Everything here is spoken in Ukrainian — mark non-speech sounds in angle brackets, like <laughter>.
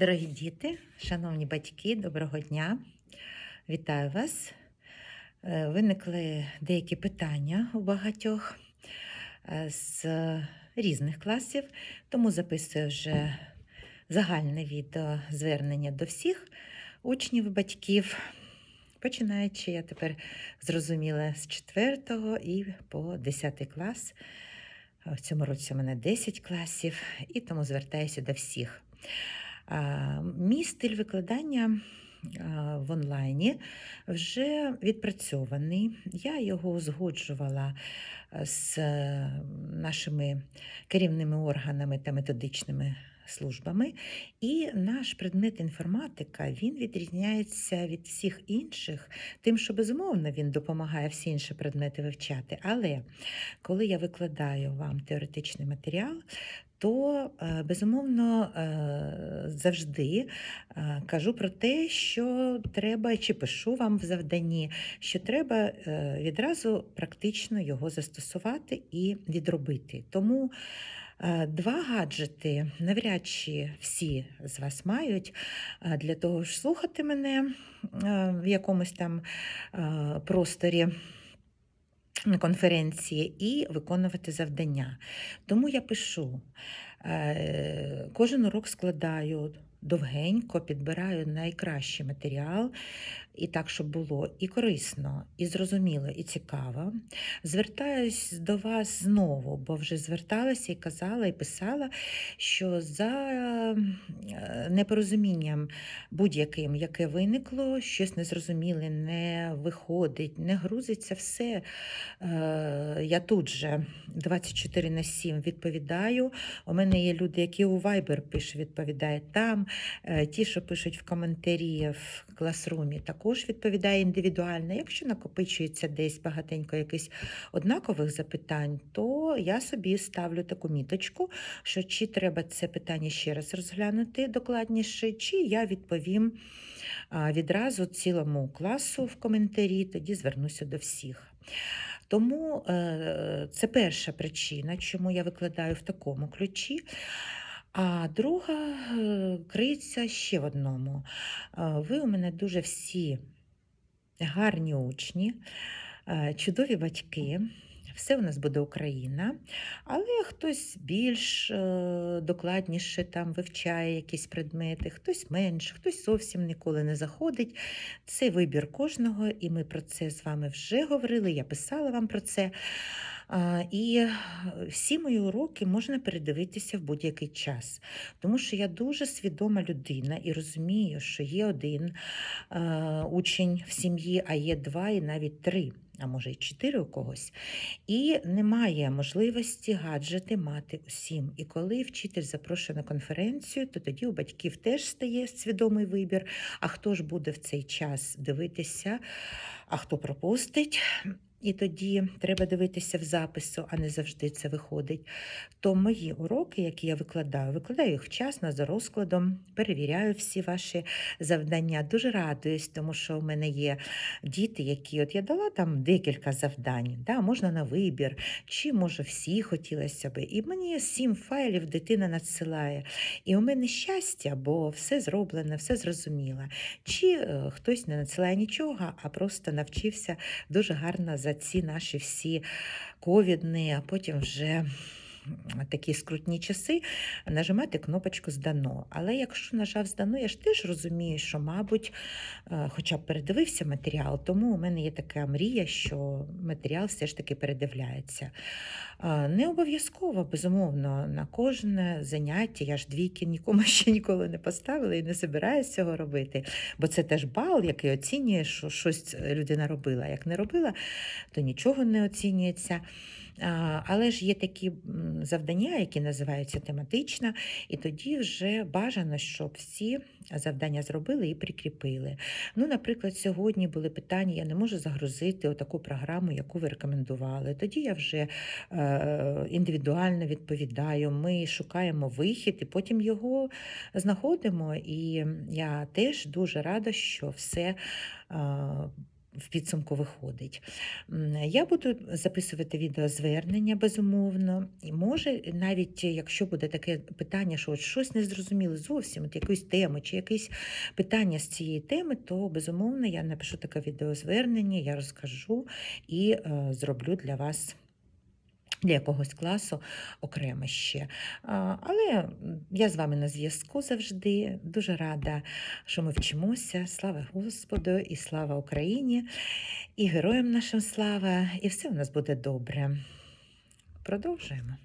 Дорогі діти, шановні батьки, доброго дня! Вітаю вас! Е, Виникли деякі питання у багатьох е, з різних класів, тому записую вже загальне відео звернення до всіх учнів батьків. Починаючи, я тепер зрозуміла з 4 і по 10 клас. В цьому році у мене 10 класів, і тому звертаюся до всіх. Мій стиль викладання в онлайні вже відпрацьований. Я його узгоджувала з е, нашими керівними органами та методичними службами. І наш предмет інформатика він відрізняється від всіх інших, тим, що безумовно він допомагає всі інші предмети вивчати. Але коли я викладаю вам теоретичний матеріал, то е, безумовно е, завжди е, кажу про те, що треба, чи пишу вам в завданні, що треба відразу практично його застосувати і відробити. Тому Два гаджети навряд чи всі з вас мають для того, щоб слухати мене в якомусь там просторі конференції і виконувати завдання. Тому я пишу, е, кожен урок складаю довгенько, підбираю найкращий матеріал, і так, щоб було і корисно, і зрозуміло, і цікаво. Звертаюсь до вас знову, бо вже зверталася і казала, і писала, що за е, непорозумінням будь-яким, яке виникло, щось незрозуміле, не виходить, не грузиться все. Е, я тут же 24 на 7 відповідаю. У мене є люди, які у Viber пишуть, відповідають там. Е, ті, що пишуть в коментарі в класрумі, також відповідає індивідуально. Якщо накопичується десь багатенько якихось однакових запитань, то я собі ставлю таку міточку, що чи треба це питання ще раз розглянути докладніше, чи я відповім відразу цілому класу в коментарі, тоді звернуся до всіх. Тому е, це перша причина, чому я викладаю в такому ключі. А друга е, криється ще в одному. Ви у мене дуже всі гарні учні, е, чудові батьки. Все у нас буде Україна, але хтось більш е, докладніше там вивчає якісь предмети, хтось менше, хтось зовсім ніколи не заходить. Це вибір кожного, і ми про це з вами вже говорили. Я писала вам про це. І всі мої уроки можна передивитися в будь-який час, тому що я дуже свідома людина і розумію, що є один учень в сім'ї, а є два і навіть три. А може й чотири у когось, і немає можливості гаджети мати усім. І коли вчитель запрошує на конференцію, то тоді у батьків теж стає свідомий вибір. А хто ж буде в цей час дивитися, а хто пропустить? І тоді треба дивитися в запису, а не завжди це виходить. То мої уроки, які я викладаю, викладаю їх вчасно за розкладом, перевіряю всі ваші завдання. Дуже радуюсь, тому що у мене є діти, які от я дала там декілька завдань, да, можна на вибір, чи може всі хотілося би. І мені сім файлів дитина надсилає. І у мене щастя, бо все зроблено, все зрозуміло. Чи е, хтось не надсилає нічого, а просто навчився дуже гарно за за ці наші всі ковідні, а потім вже такі скрутні часи нажимати кнопочку здано. Але якщо нажав здано, я ж теж розумію, що, мабуть, е, хоча б передивився матеріал, тому у мене є така мрія, що матеріал все ж таки передивляється. Е, не обов'язково, безумовно, на кожне заняття. Я ж двійки нікому <laughs> ще ніколи не поставила і не збираюся цього робити, бо це теж бал, який оцінює, що щось людина робила. Як не робила, то нічого не оцінюється. Але ж є такі завдання, які називаються тематично, і тоді вже бажано, щоб всі завдання зробили і прикріпили. Ну, Наприклад, сьогодні були питання: я не можу загрузити таку програму, яку ви рекомендували. Тоді я вже е, індивідуально відповідаю. Ми шукаємо вихід і потім його знаходимо. І я теж дуже рада, що все. В підсумку виходить. Я буду записувати відеозвернення, безумовно, і може, навіть якщо буде таке питання, що от щось не зрозуміло зовсім, от якусь тему чи якесь питання з цієї теми, то безумовно я напишу таке відеозвернення, я розкажу і е, зроблю для вас. Для якогось класу окремо ще. Але я з вами на зв'язку завжди. Дуже рада, що ми вчимося. Слава Господу і слава Україні, і героям нашим слава, і все у нас буде добре. Продовжуємо.